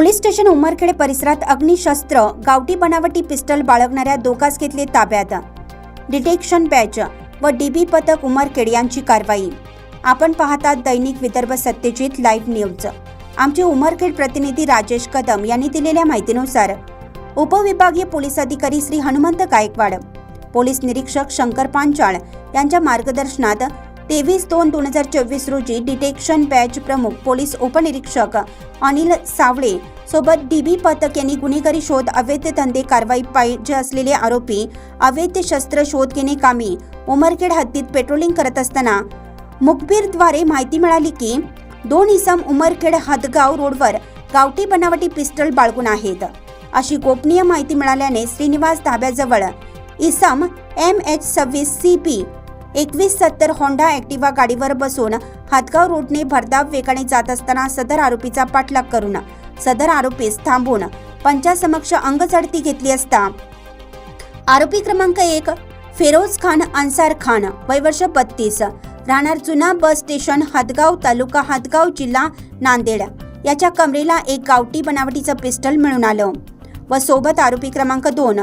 Police station Umarkhed परिसरात अग्निशस्त्र गावठी बनावटी पिस्टल बाळगणाऱ्या दोघास घेतले ताब्यात. डिटेक्शन बॅच व डीबी पथक उमरखेड यांची कारवाई. आपण पाहतात दैनिक विदर्भ सत्यजित लाईव्ह न्यूज. आमचे उमरखेड प्रतिनिधी राजेश कदम यांनी दिलेल्या माहितीनुसार उपविभागीय पोलीस अधिकारी श्री हनुमंत गायकवाड पोलीस निरीक्षक शंकर पांचाळ यांच्या मार्गदर्शनात तेवीस दोन दोन हजार चोवीस रोजी डिटेक्शन बॅच प्रमुख पोलीस उपनिरीक्षक अनिल सावळे सोबत डीबी पथक यांनी गुन्हेगारी शोध अवैध धंदे कारवाई पाहिजे असलेले आरोपी अवैध शस्त्र शोध घेणे कामी उमरखेड हद्दीत पेट्रोलिंग करत असताना मुखबीरद्वारे माहिती मिळाली की दोन इसम उमरखेड हदगाव रोडवर गावठी बनावटी पिस्टल बाळगून आहेत. अशी गोपनीय माहिती मिळाल्याने श्रीनिवास धाब्याजवळ इसम एम एच सव्वीस सी पी एकवीस सत्तर होंडा ॲक्टिवा गाडीवर बसून हातगाव रोडने भरधाव वेगाने जात असताना सदर आरोपीचा पाठलाग करून सदर आरोपीस थांबून पंचासमक्ष अंगझडती घेतली असता आरोपी क्रमांक एक फेरोज खान अन्सार खान वयवर्ष बत्तीस राहणार जुना बस स्टेशन हदगाव तालुका हदगाव जिल्हा नांदेड. याच्या कमरेला एक गावठी बनावटीचं पिस्टल मिळून आलं व सोबत आरोपी क्रमांक दोन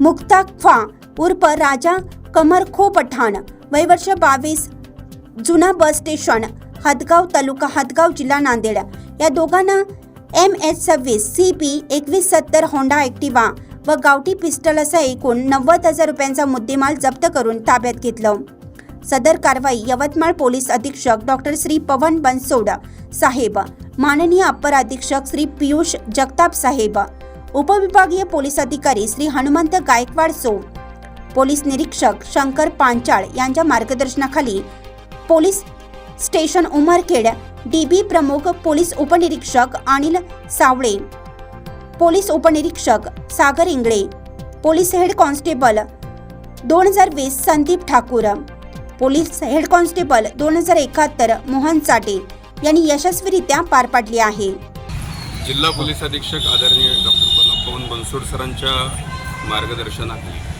मुक्ताफा उर्फ राजा कमरखो पठाण वयवर्ष बावीस जुना बस स्टेशन हदगाव तालुका हदगाव जिल्हा नांदेड। या दोघांना एम एच सव्वीस सी पी एकवीस सत्तर होंडा ॲक्टिवा व गावठी पिस्टल असा एकूण नव्वद हजार रुपयांचा मुद्देमाल जप्त करून ताब्यात घेतलं. सदर कारवाई यवतमाळ पोलीस अधीक्षक डॉक्टर श्री पवन बनसोड साहेब माननीय अप्पर अधीक्षक श्री पियुष जगताप साहेब उपविभागीय पोलीस अधिकारी श्री हनुमंत गायकवाड सो पोलीस निरीक्षक शंकर पांचाळ यांच्या मार्गदर्शनाखाली पोलीस स्टेशन उमरखेड डीबी प्रमुख पोलीस उपनिरीक्षक अनिल सावळे पोलीस उपनिरीक्षक Sagar Ingle police head constable दोन हजार वीस Sandeep Thakur police head constable दोन हजार एकाहत्तर मोहन चाटे यांनी यशस्वीरित्या पार पाडली आहे. जिल्हा पोलीस अधीक्षक आदरणीय डॉक्टर पवन बनसोड सरांच्या मार्गदर्शनाखाली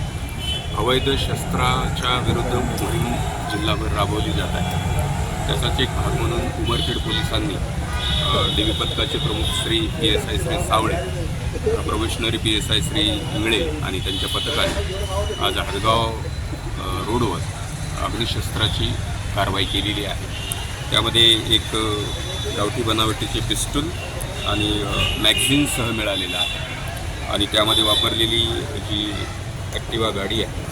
अवैध शस्त्राच्या विरुद्ध मोहीम जिल्हाभर राबवली जात आहे. त्याचाच एक भाग म्हणून उमरखेड पोलिसांनी देवी पथकाचे प्रमुख Shri P S I Shri Savle probationary P S I Shri Ingle आणि त्यांच्या पथकाने आज हदगाव रोडवर अग्निशस्त्राची कारवाई केलेली आहे. त्यामध्ये एक गावठी बनावटीचे पिस्टूल आणि मॅगझिनसह मिळालेलं आहे. आणि त्यामध्ये वापरलेली जी ॲक्टिवा गाडी आहे.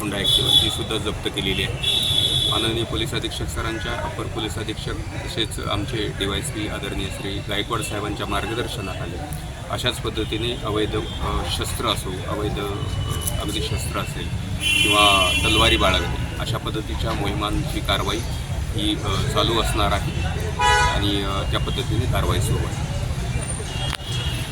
होंडा ॲक्टिवा तीसुद्धा जप्त केलेली आहे. माननीय पोलीस अधीक्षक सरांच्या अपर पोलीस अधीक्षक तसेच आमचे डी वाय श्री आदरणीय श्री गायकवाड साहेबांच्या मार्गदर्शनाखाली अशाच पद्धतीने अवैध शस्त्र असो अवैध अगदी शस्त्र असेल किंवा तलवारी बाळगणे अशा पद्धतीच्या मोहिमांची कारवाई ही चालू असणार आहे. आणि त्या पद्धतीने कारवाई सुरू आहे.